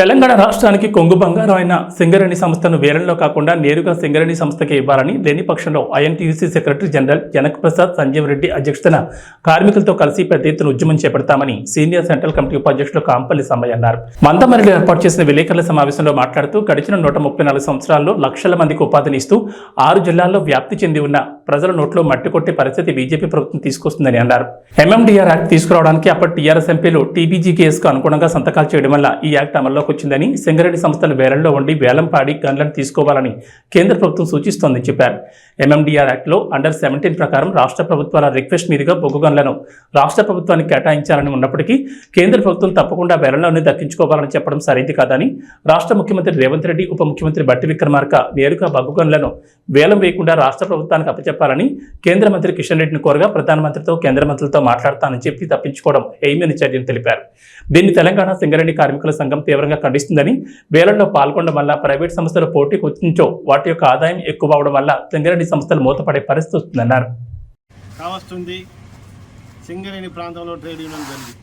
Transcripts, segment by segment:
తెలంగాణ రాష్ట్రానికి కొంగు బంగారం అయిన సింగరేణి సంస్థను వేరంలో కాకుండా నేరుగా సింగరేణి సంస్థకే ఇవ్వాలని లేని పక్షంలో INTUC secretary general Janak Prasad Sanjeev Reddy అధ్యక్షతన కార్మికులతో కలిసి పెద్ద ఎత్తున ఉద్యమం చేపడతామని సీనియర్ సెంట్రల్ కమిటీ ఉపాధ్యక్షులు కాంపల్లి సమ్మయ్య అన్నారు. మందమరిలో ఏర్పాటు చేసిన విలేకరుల సమావేశంలో మాట్లాడుతూ గడిచిన నూట ముప్పై నాలుగు సంవత్సరాల్లో లక్షల మందికి ఉపాధిని ఇస్తూ ఆరు జిల్లాల్లో వ్యాప్తి చెంది ఉన్న ప్రజల నోట్లో మట్టి కొట్టే పరిస్థితి బీజేపీ ప్రభుత్వం తీసుకొస్తుందని అన్నారు. ఎంఎండీఆర్ యాక్ట్ తీసుకురావడానికి అప్పటి టీఆర్ఎస్ ఎంపీలు టీబీజీ కేసుకు అనుగుణంగా సంతకాలు చేయడం వల్ల ఈ యాక్ట్ అమల్లోకి వచ్చిందని సింగరేణి సంస్థలు వేలంలో ఉండి వేలం పాడి గన్లను తీసుకోవాలని కేంద్ర ప్రభుత్వం సూచిస్తోందని చెప్పారు. ఎంఎండిఆర్ యాక్ట్లో అండర్ సెవెంటీన్ ప్రకారం రాష్ట్ర ప్రభుత్వాల రిక్వెస్ట్ మీదుగా బొగ్గు గన్లను రాష్ట్ర ప్రభుత్వానికి కేటాయించాలని ఉన్నప్పటికీ కేంద్ర ప్రభుత్వం తప్పకుండా వేలంలోనే దక్కించుకోవాలని చెప్పడం సరైంది కాదని రాష్ట్ర ముఖ్యమంత్రి రేవంత్ రెడ్డి ఉప ముఖ్యమంత్రి బట్టి విక్రమార్క నేరుగా బొగ్గు గన్లను వేలం వేయకుండా రాష్ట్ర ప్రభుత్వానికి అప్పచెప్పాలని కేంద్ర మంత్రి కిషన్ రెడ్డిని కోరగా ప్రధానమంత్రితో కేంద్ర మంత్రులతో మాట్లాడతానని చెప్పి తప్పించుకోవడం హేయమని చర్యని తెలిపారు. దీన్ని తెలంగాణ సింగరేణి కార్మికుల సంఘం తీవ్రంగా ఖండిస్తుందని వేలంలో పాల్గొనడం వల్ల ప్రైవేట్ సంస్థల పోటీకి వచ్చించో వాటి యొక్క ఆదాయం ఎక్కువ అవడం వల్ల సింగరేణి సంస్థలు మూతపడే పరిస్థితి వస్తుందన్నారు. కావస్తుంది సింగరేణి ప్రాంతంలో ట్రేడ్ యూనియన్ జరిగింది.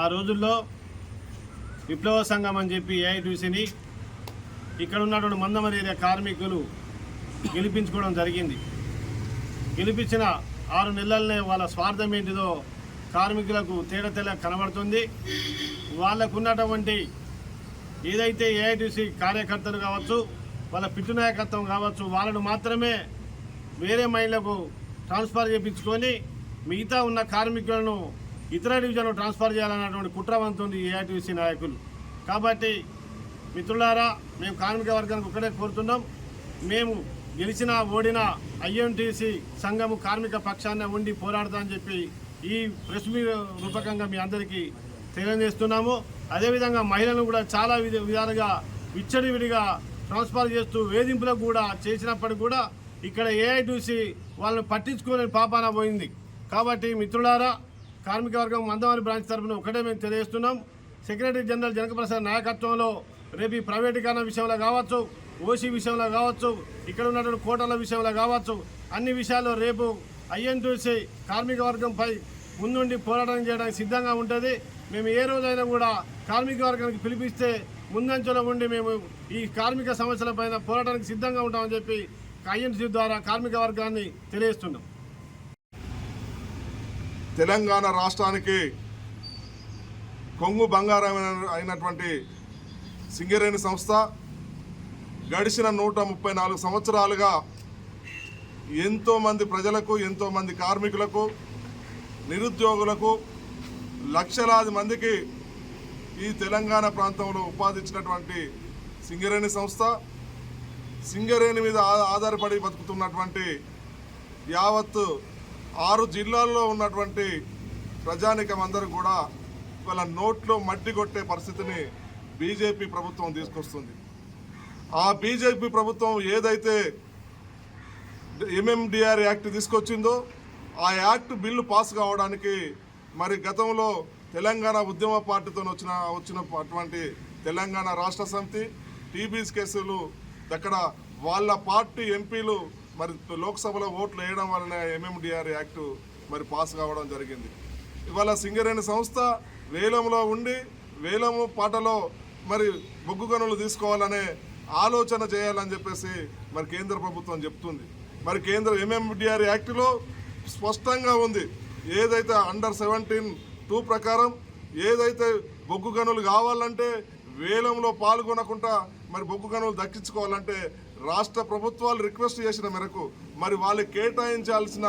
ఆ రోజుల్లో విప్లవ సంఘం అని చెప్పి ఏఐటీసీని ఇక్కడ ఉన్నటువంటి మందమరి ఏరియా కార్మికులు గెలిపించుకోవడం జరిగింది. గెలిపించిన ఆరు నెలలనే వాళ్ళ స్వార్థం ఏంటిదో కార్మికులకు తేడా తెల్ల కనబడుతుంది. వాళ్ళకున్నటువంటి ఏదైతే ఏఐటీసీ కార్యకర్తలు కావచ్చు వాళ్ళ పిట్టు నాయకత్వం కావచ్చు వాళ్ళను మాత్రమే వేరే మైళ్ళకు ట్రాన్స్ఫర్ చేయించుకొని మిగతా ఉన్న కార్మికులను ఇతర డివిజన్లు ట్రాన్స్ఫర్ చేయాలన్నటువంటి కుట్రవంతుంది ఏఐటీసీ నాయకులు. కాబట్టి మిత్రులారా మేము కార్మిక వర్గానికి ఒక్కడే కోరుతున్నాం. మేము గెలిచిన ఓడిన ఐఎంటీసీ సంఘము కార్మిక పక్షాన ఉండి పోరాడతామని చెప్పి ఈ ప్రెస్ మీట్ రూపకంగా మీ అందరికీ తెలియజేస్తున్నాము. అదేవిధంగా మహిళలను కూడా చాలా విధ విధాలుగా విచ్చడివిడిగా ట్రాన్స్ఫర్ చేస్తూ వేధింపులకు కూడా చేసినప్పటికి కూడా ఇక్కడ ఏఐటీసీ వాళ్ళని పట్టించుకోలేని పాపాన పోయింది. కాబట్టి మిత్రులారా కార్మిక వర్గం మందవారి బ్రాంచ్ తరఫున ఒకటే మేము తెలియజేస్తున్నాం. సెక్రటరీ జనరల్ జనకప్రసాద్ నాయకత్వంలో రేపు ఈ ప్రైవేటీకరణ విషయంలో కావచ్చు ఓసీ విషయంలో కావచ్చు ఇక్కడ ఉన్నటువంటి కోటల విషయంలో కావచ్చు అన్ని విషయాల్లో రేపు ఐఎన్టీసీ కార్మిక వర్గంపై ముందుండి పోరాటం చేయడానికి సిద్ధంగా ఉంటుంది. మేము ఏ రోజైనా కూడా కార్మిక వర్గానికి పిలిపిస్తే ముందంచెలో ఉండి మేము ఈ కార్మిక సమస్యలపైన పోరాటానికి సిద్ధంగా ఉంటామని చెప్పి ఐఎన్సీ ద్వారా కార్మిక వర్గాన్ని తెలియజేస్తున్నాం. తెలంగాణ రాష్ట్రానికి కొంగు బంగారం అయినటువంటి సింగరేణి సంస్థ గడిచిన నూట ముప్పై నాలుగు సంవత్సరాలుగా ఎంతోమంది ప్రజలకు ఎంతోమంది కార్మికులకు నిరుద్యోగులకు లక్షలాది మందికి ఈ తెలంగాణ ప్రాంతంలో ఉపాధి ఇచ్చినటువంటి సింగరేణి సంస్థ సింగరేణి మీద ఆధారపడి బతుకుతున్నటువంటి యావత్ ఆరు జిల్లాల్లో ఉన్నటువంటి ప్రజానికం అందరూ కూడా వాళ్ళ నోట్లో మట్టి కొట్టే పరిస్థితిని బీజేపీ ప్రభుత్వం తీసుకొస్తుంది. ఆ బీజేపీ ప్రభుత్వం ఏదైతే ఎంఎండిఆర్ యాక్ట్ తీసుకొచ్చిందో ఆ యాక్ట్ బిల్లు పాస్ కావడానికి మరి గతంలో తెలంగాణ ఉద్యమ పార్టీతో వచ్చిన వచ్చిన అటువంటి తెలంగాణ రాష్ట్ర సమితి టీబీస్ కేసులు అక్కడ వాళ్ళ పార్టీ ఎంపీలు మరి లోక్సభలో ఓట్లు వేయడం వలన ఎంఎండిఆర్ యాక్ట్ మరి పాస్ కావడం జరిగింది. ఇవాళ సింగరేణి సంస్థ వేలంలో ఉండి వేలము పాటలో మరి బొగ్గు గనులు తీసుకోవాలనే ఆలోచన చేయాలని చెప్పేసి మరి కేంద్ర ప్రభుత్వం చెప్తుంది. మరి కేంద్ర ఎంఎండిఆర్ యాక్ట్లో స్పష్టంగా ఉంది. ఏదైతే అండర్ సెవెంటీన్ టూ ప్రకారం ఏదైతే బొగ్గు గనులు కావాలంటే వేలంలో పాల్గొనకుండా మరి బొగ్గు గనులు దక్కించుకోవాలంటే రాష్ట్ర ప్రభుత్వాలు రిక్వెస్ట్ చేసిన మేరకు మరి వాళ్ళు కేటాయించాల్సిన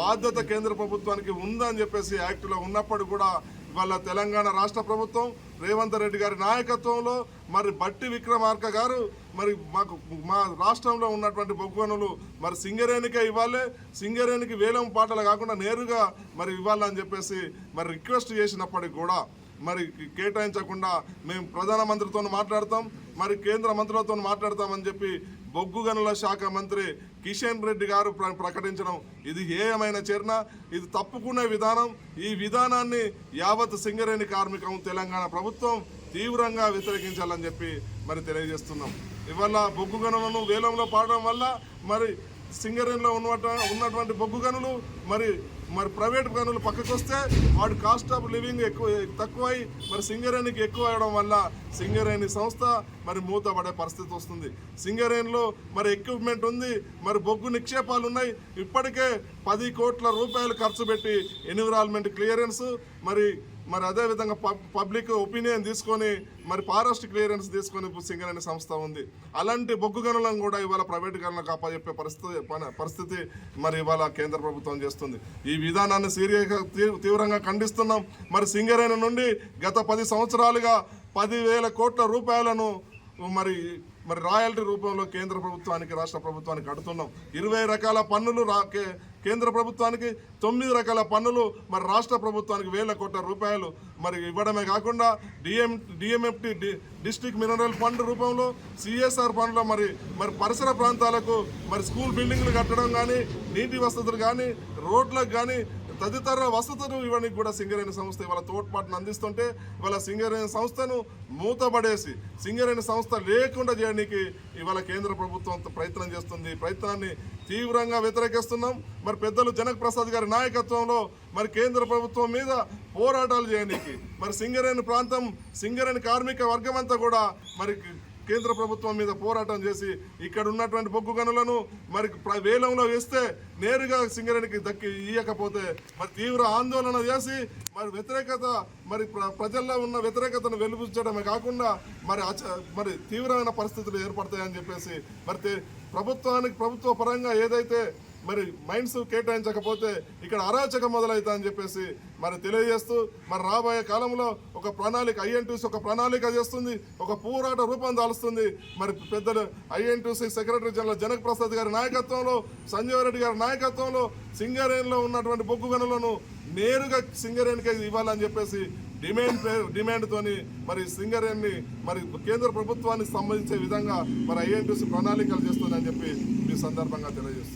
బాధ్యత కేంద్ర ప్రభుత్వానికి ఉందని చెప్పేసి యాక్ట్లో ఉన్నప్పుడు కూడా ఇవాళ తెలంగాణ రాష్ట్ర ప్రభుత్వం రేవంత్ రెడ్డి గారి నాయకత్వంలో మరి బట్టి విక్రమార్క గారు మరి మాకు మా రాష్ట్రంలో ఉన్నటువంటి బొగ్గునులు మరి సింగరేణికే ఇవ్వాలి. సింగరేణికి వేలం పాటలు కాకుండా నేరుగా మరి ఇవ్వాలని చెప్పేసి మరి రిక్వెస్ట్ చేసినప్పటికి కూడా మరి కేటాయించకుండా మేము ప్రధానమంత్రితో మాట్లాడతాం మరి కేంద్ర మంత్రులతో మాట్లాడతామని చెప్పి బొగ్గు గనుల శాఖ మంత్రి కిషన్ రెడ్డి గారు ప్ర- ప్రకటించడం ఇది హేయమైన చర్య ఇది తప్పుకునే విధానం. ఈ విధానాన్ని యావత్ సింగరేణి కార్మికం తెలంగాణ ప్రభుత్వం తీవ్రంగా వ్యతిరేకించాలని చెప్పి మరి తెలియజేస్తున్నాం. ఇవాళ బొగ్గు గనులను వేలంలో పాడడం వల్ల మరి సింగరేణిలో ఉన్నట ఉన్నటువంటి బొగ్గు గనులు మరి మరి ప్రైవేట్ గనులు పక్కకు వస్తే వాడి కాస్ట్ ఆఫ్ లివింగ్ ఎక్కువ తక్కువై మరి సింగరేణికి ఎక్కువ అవడం వల్ల సింగరేణి సంస్థ మరి మూతపడే పరిస్థితి వస్తుంది. సింగరేణిలో మరి ఎక్విప్మెంట్ ఉంది మరి బొగ్గు నిక్షేపాలు ఉన్నాయి. ఇప్పటికే పది కోట్ల రూపాయలు ఖర్చు పెట్టి ఎన్విరాన్మెంట్ క్లియరెన్స్ మరి మరి అదేవిధంగా పబ్ పబ్లిక్ ఒపీనియన్ తీసుకొని మరి ఫారెస్ట్ క్లియరెన్స్ తీసుకొని సింగరేణి సంస్థ ఉంది. అలాంటి బొగ్గు గనులను కూడా ఇవాళ ప్రైవేట్ గనులను అప్పచెప్పే పరిస్థితి పరిస్థితి మరి ఇవాళ కేంద్ర ప్రభుత్వం చేస్తుంది. ఈ విధానాన్ని సీరియస్గా తీ- తీవ్రంగా ఖండిస్తున్నాం. మరి సింగరేణి నుండి గత పది సంవత్సరాలుగా పదివేల కోట్ల రూపాయలను మరి మరి రాయల్టీ రూపంలో కేంద్ర ప్రభుత్వానికి రాష్ట్ర ప్రభుత్వానికి కడుతున్నాం. ఇరవై రకాల పన్నులు రా కే- కేంద్ర ప్రభుత్వానికి తొమ్మిది రకాల పన్నులు మరి రాష్ట్ర ప్రభుత్వానికి వేల కోట్ల రూపాయలు మరి ఇవ్వడమే కాకుండా DM DMFT D district mineral fund రూపంలో సిఎస్ఆర్ ఫండ్లో మరి మరి పరిసర ప్రాంతాలకు మరి స్కూల్ బిల్డింగ్లు కట్టడం కానీ నీటి వసతులు కానీ రోడ్లకు కానీ తదితర వసతులు ఇవ్వడానికి కూడా సింగరేణి సంస్థ ఇవాళ తోడ్పాటును అందిస్తుంటే ఇవాళ సింగరేణి సంస్థను మూతబడేసి సింగరేణి సంస్థ లేకుండా చేయడానికి ఇవాళ కేంద్ర ప్రభుత్వం ప్రయత్నం చేస్తుంది. ప్రయత్నాన్ని తీవ్రంగా వ్యతిరేకిస్తున్నాం. మరి పెద్దలు జనక్ ప్రసాద్ గారి నాయకత్వంలో మరి కేంద్ర ప్రభుత్వం మీద పోరాటాలు చేయడానికి మరి సింగరేణి ప్రాంతం సింగరేణి కార్మిక వర్గం అంతా కూడా మరి కేంద్ర ప్రభుత్వం మీద పోరాటం చేసి ఇక్కడ ఉన్నటువంటి బొగ్గు గనులను మరి ప్ర- వేలంలో వేస్తే నేరుగా సింగరేణికి దక్కి ఇయ్యకపోతే మరి తీవ్ర ఆందోళన చేసి మరి వ్యతిరేకత మరి ప్ర- ప్రజల్లో ఉన్న వ్యతిరేకతను వెలుబుచ్చడమే కాకుండా మరి మరి తీవ్రమైన పరిస్థితులు ఏర్పడతాయని చెప్పేసి మరి ప్రభుత్వానికి ప్రభుత్వ పరంగా ఏదైతే మరి మైండ్స్ కేటాయించకపోతే ఇక్కడ అరాచకం మొదలవుతా అని చెప్పేసి మరి తెలియజేస్తూ మరి రాబోయే కాలంలో ఒక ప్రణాళిక ఐఎన్టీసీ ఒక ప్రణాళిక చేస్తుంది ఒక పోరాట రూపం దాలుస్తుంది. మరి పెద్దలు INTC secretary general Janak Prasad గారి నాయకత్వంలో సంజయ్ రెడ్డి గారి నాయకత్వంలో సింగరేణిలో ఉన్నటువంటి బొగ్గు గనులను నేరుగా సింగరేణికి ఇవ్వాలని చెప్పేసి డిమాండ్ డిమాండ్తోని మరి సింగరేణిని మరి కేంద్ర ప్రభుత్వానికి సంబంధించే విధంగా మరి ఐఎన్టీసీ ప్రణాళికలు చేస్తుందని చెప్పి మీ సందర్భంగా తెలియజేస్తుంది